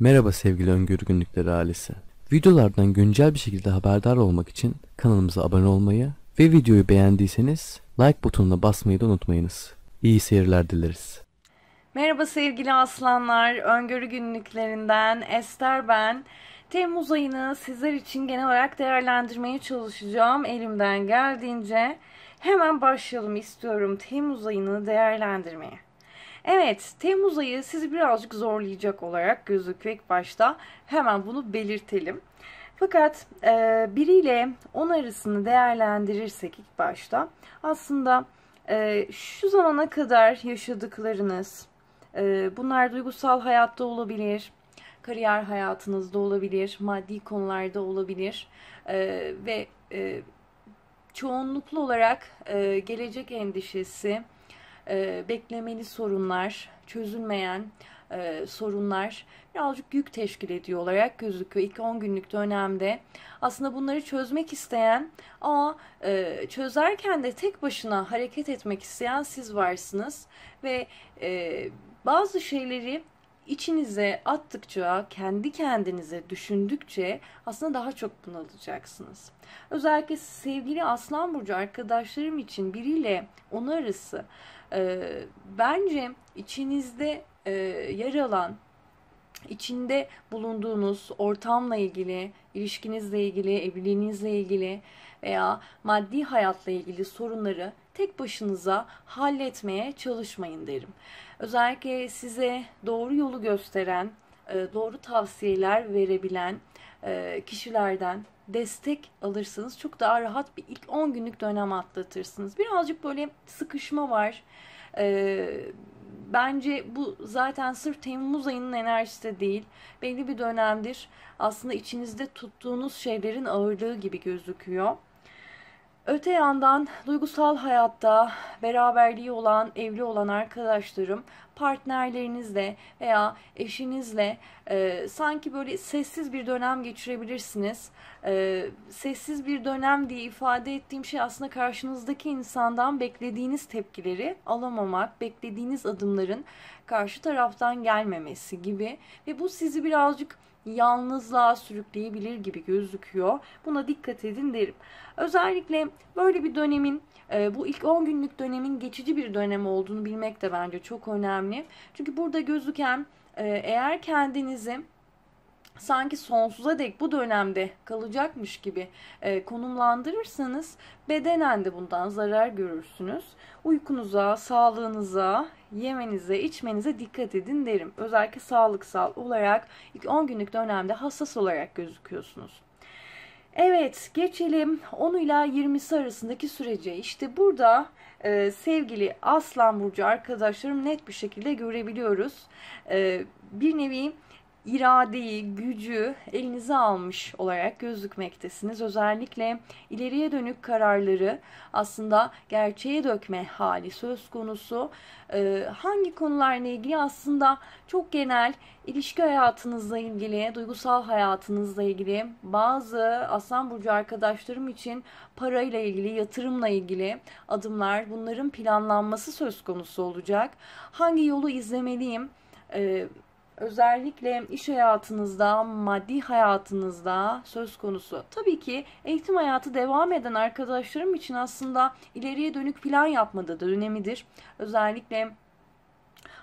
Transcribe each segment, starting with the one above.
Merhaba sevgili Öngörü Günlükleri ailesi. Videolardan güncel bir şekilde haberdar olmak için kanalımıza abone olmayı ve videoyu beğendiyseniz like butonuna basmayı da unutmayınız. İyi seyirler dileriz. Merhaba sevgili aslanlar. Öngörü günlüklerinden Ester ben. Temmuz ayını sizler için genel olarak değerlendirmeye çalışacağım elimden geldiğince. Hemen başlayalım istiyorum Temmuz ayını değerlendirmeye. Evet, Temmuz ayı sizi birazcık zorlayacak olarak gözüküyor ilk başta. Hemen bunu belirtelim. Fakat e, 1 ile 10 arasını değerlendirirsek ilk başta aslında e, şu zamana kadar yaşadıklarınız, e, bunlar duygusal hayatta olabilir, kariyer hayatınızda olabilir, maddi konularda olabilir e, ve e, çoğunluklu olarak e, gelecek endişesi, e, beklemeli sorunlar, çözülmeyen e, sorunlar birazcık yük teşkil ediyor olarak gözüküyor. İlk 10 günlük dönemde aslında bunları çözmek isteyen ama e, çözerken de tek başına hareket etmek isteyen siz varsınız ve e, bazı şeyleri içinize attıkça, kendi kendinize düşündükçe aslında daha çok bunalacaksınız. Özellikle sevgili Aslan Burcu arkadaşlarım için biriyle onu arası e, bence içinizde e, yer alan, içinde bulunduğunuz ortamla ilgili, ilişkinizle ilgili, evliliğinizle ilgili veya maddi hayatla ilgili sorunları tek başınıza halletmeye çalışmayın derim. Özellikle size doğru yolu gösteren, e, doğru tavsiyeler verebilen e, kişilerden destek alırsınız. Çok daha rahat bir ilk 10 günlük dönem atlatırsınız. Birazcık böyle sıkışma var. E, bence bu zaten sırf Temmuz ayının enerjisi de değil. Belli bir dönemdir aslında içinizde tuttuğunuz şeylerin ağırlığı gibi gözüküyor. Öte yandan duygusal hayatta beraberliği olan, evli olan arkadaşlarım partnerlerinizle veya eşinizle e, sanki böyle sessiz bir dönem geçirebilirsiniz. E, sessiz bir dönem diye ifade ettiğim şey aslında karşınızdaki insandan beklediğiniz tepkileri alamamak, beklediğiniz adımların karşı taraftan gelmemesi gibi ve bu sizi birazcık yalnızlığa sürükleyebilir gibi gözüküyor. Buna dikkat edin derim. Özellikle böyle bir dönemin e, bu ilk 10 günlük dönemin geçici bir dönem olduğunu bilmek de bence çok önemli. Çünkü burada gözüken e, eğer kendinizi sanki sonsuza dek bu dönemde kalacakmış gibi e, konumlandırırsanız bedenen de bundan zarar görürsünüz. Uykunuza, sağlığınıza, yemenize, içmenize dikkat edin derim. Özellikle sağlıksal olarak ilk 10 günlük dönemde hassas olarak gözüküyorsunuz. Evet geçelim 10 ila 20'si arasındaki sürece. İşte burada e, sevgili Aslan Burcu arkadaşlarım net bir şekilde görebiliyoruz. E, bir nevi iradeyi, gücü elinize almış olarak gözükmektesiniz. Özellikle ileriye dönük kararları aslında gerçeğe dökme hali söz konusu. Ee, hangi konularla ilgili aslında çok genel ilişki hayatınızla ilgili, duygusal hayatınızla ilgili bazı Aslan Burcu arkadaşlarım için parayla ilgili, yatırımla ilgili adımlar, bunların planlanması söz konusu olacak. Hangi yolu izlemeliyim? Ee, özellikle iş hayatınızda, maddi hayatınızda söz konusu. Tabii ki eğitim hayatı devam eden arkadaşlarım için aslında ileriye dönük plan yapmada da önemlidir. Özellikle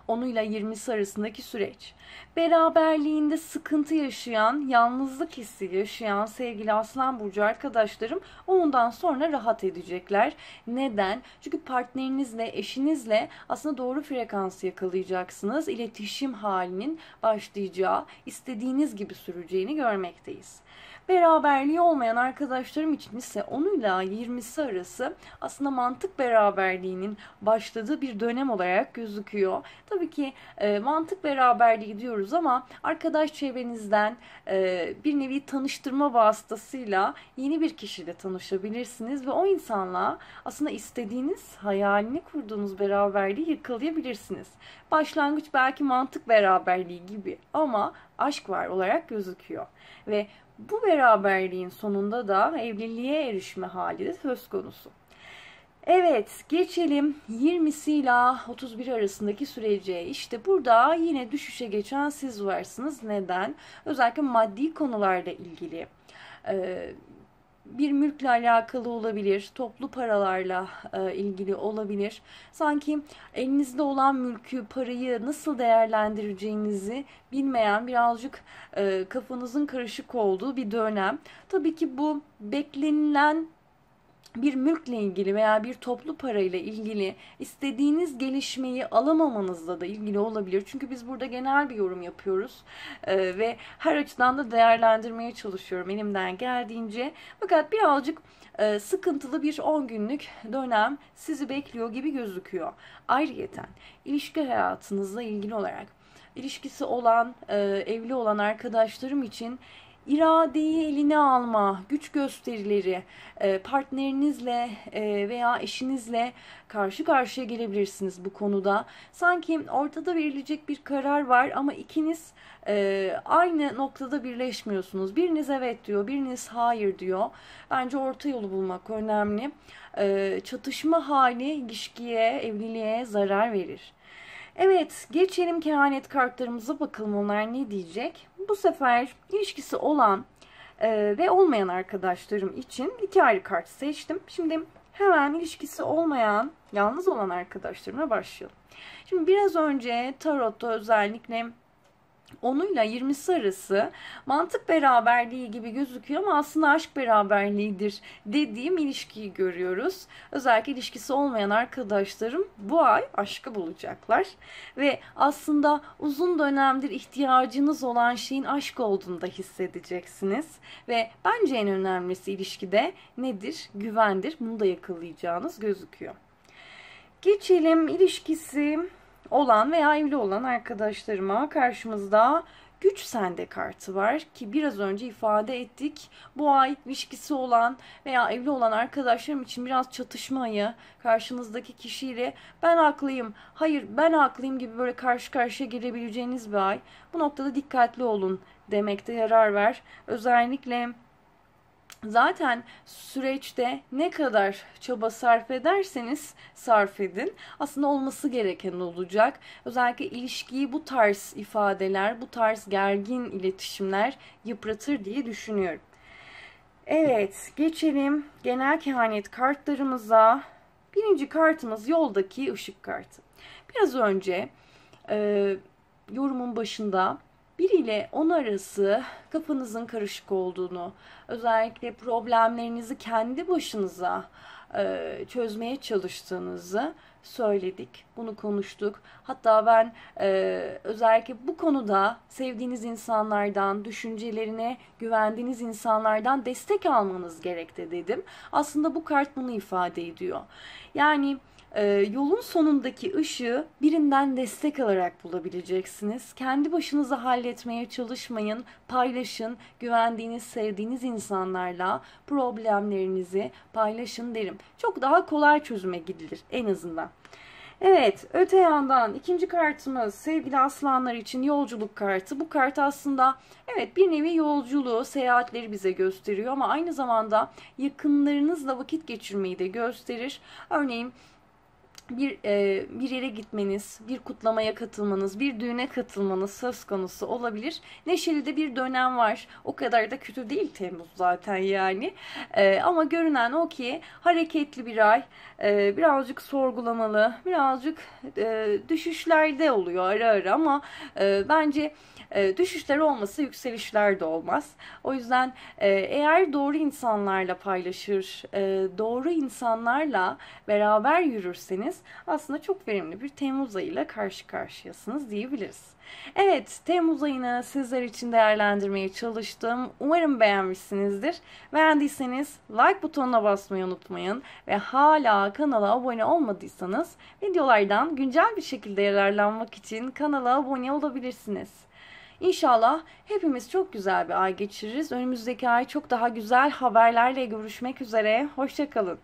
10'uyla 20'si arasındaki süreç. Beraberliğinde sıkıntı yaşayan, yalnızlık hissi yaşayan sevgili Aslan Burcu arkadaşlarım ondan sonra rahat edecekler. Neden? Çünkü partnerinizle, eşinizle aslında doğru frekansı yakalayacaksınız. İletişim halinin başlayacağı, istediğiniz gibi süreceğini görmekteyiz. Beraberliği olmayan arkadaşlarım için ise 10 ile 20'si arası aslında mantık beraberliğinin başladığı bir dönem olarak gözüküyor. Tabii ki e, mantık beraberliği diyoruz ama arkadaş çevrenizden e, bir nevi tanıştırma vasıtasıyla yeni bir kişiyle tanışabilirsiniz ve o insanla aslında istediğiniz hayalini kurduğunuz beraberliği yakalayabilirsiniz. Başlangıç belki mantık beraberliği gibi ama aşk var olarak gözüküyor. Ve bu beraberliğin sonunda da evliliğe erişme hali de söz konusu. Evet, geçelim 20'si ile 31 arasındaki sürece. İşte burada yine düşüşe geçen siz varsınız. Neden? Özellikle maddi konularla ilgili. Ee, bir mülkle alakalı olabilir, toplu paralarla e, ilgili olabilir. Sanki elinizde olan mülkü, parayı nasıl değerlendireceğinizi bilmeyen, birazcık e, kafanızın karışık olduğu bir dönem. Tabii ki bu beklenilen bir mülkle ilgili veya bir toplu parayla ilgili istediğiniz gelişmeyi alamamanızla da ilgili olabilir. Çünkü biz burada genel bir yorum yapıyoruz ee, ve her açıdan da değerlendirmeye çalışıyorum elimden geldiğince. Fakat birazcık e, sıkıntılı bir 10 günlük dönem sizi bekliyor gibi gözüküyor. Ayrıyeten ilişki hayatınızla ilgili olarak ilişkisi olan, e, evli olan arkadaşlarım için iradeyi eline alma, güç gösterileri, e, partnerinizle e, veya eşinizle karşı karşıya gelebilirsiniz bu konuda. Sanki ortada verilecek bir karar var ama ikiniz e, aynı noktada birleşmiyorsunuz. Biriniz evet diyor, biriniz hayır diyor. Bence orta yolu bulmak önemli. Çatışma hali ilişkiye, evliliğe zarar verir. Evet, geçelim kehanet kartlarımıza bakalım onlar ne diyecek. Bu sefer ilişkisi olan e, ve olmayan arkadaşlarım için iki ayrı kart seçtim. Şimdi hemen ilişkisi olmayan, yalnız olan arkadaşlarıma başlayalım. Şimdi biraz önce tarotta özellikle onuyla 20'si arası mantık beraberliği gibi gözüküyor ama aslında aşk beraberliğidir dediğim ilişkiyi görüyoruz. Özellikle ilişkisi olmayan arkadaşlarım bu ay aşkı bulacaklar. Ve aslında uzun dönemdir ihtiyacınız olan şeyin aşk olduğunu da hissedeceksiniz. Ve bence en önemlisi ilişkide nedir? Güvendir. Bunu da yakalayacağınız gözüküyor. Geçelim ilişkisi olan veya evli olan arkadaşlarıma karşımızda güç sende kartı var ki biraz önce ifade ettik. Bu ay ilişkisi olan veya evli olan arkadaşlarım için biraz çatışmayı karşınızdaki kişiyle ben haklıyım, hayır ben haklıyım gibi böyle karşı karşıya gelebileceğiniz bir ay. Bu noktada dikkatli olun demekte yarar var. Özellikle Zaten süreçte ne kadar çaba sarf ederseniz sarf edin aslında olması gereken olacak. Özellikle ilişkiyi bu tarz ifadeler, bu tarz gergin iletişimler yıpratır diye düşünüyorum. Evet, geçelim genel kehanet kartlarımıza. Birinci kartımız yoldaki ışık kartı. Biraz önce e, yorumun başında biriyle on arası kafanızın karışık olduğunu, özellikle problemlerinizi kendi başınıza e, çözmeye çalıştığınızı söyledik. Bunu konuştuk. Hatta ben e, özellikle bu konuda sevdiğiniz insanlardan, düşüncelerine güvendiğiniz insanlardan destek almanız gerekti dedim. Aslında bu kart bunu ifade ediyor. Yani e, yolun sonundaki ışığı birinden destek alarak bulabileceksiniz. Kendi başınıza halletmeye çalışmayın, paylaşın, güvendiğiniz, sevdiğiniz insanlarla problemlerinizi paylaşın derim. Çok daha kolay çözüme gidilir en azından. Evet, öte yandan ikinci kartımız sevgili aslanlar için yolculuk kartı. Bu kart aslında evet bir nevi yolculuğu, seyahatleri bize gösteriyor ama aynı zamanda yakınlarınızla vakit geçirmeyi de gösterir. Örneğin bir e, bir yere gitmeniz, bir kutlamaya katılmanız, bir düğüne katılmanız söz konusu olabilir. Neşeli de bir dönem var. O kadar da kötü değil Temmuz zaten yani. E, ama görünen o ki hareketli bir ay. E, birazcık sorgulamalı, birazcık e, düşüşlerde oluyor ara ara ama e, bence e, düşüşler olmasa yükselişler de olmaz. O yüzden e, eğer doğru insanlarla paylaşır, e, doğru insanlarla beraber yürürseniz aslında çok verimli bir Temmuz ayıyla karşı karşıyasınız diyebiliriz. Evet, Temmuz ayını sizler için değerlendirmeye çalıştım. Umarım beğenmişsinizdir. Beğendiyseniz like butonuna basmayı unutmayın. Ve hala kanala abone olmadıysanız videolardan güncel bir şekilde yararlanmak için kanala abone olabilirsiniz. İnşallah hepimiz çok güzel bir ay geçiririz. Önümüzdeki ay çok daha güzel haberlerle görüşmek üzere. Hoşçakalın.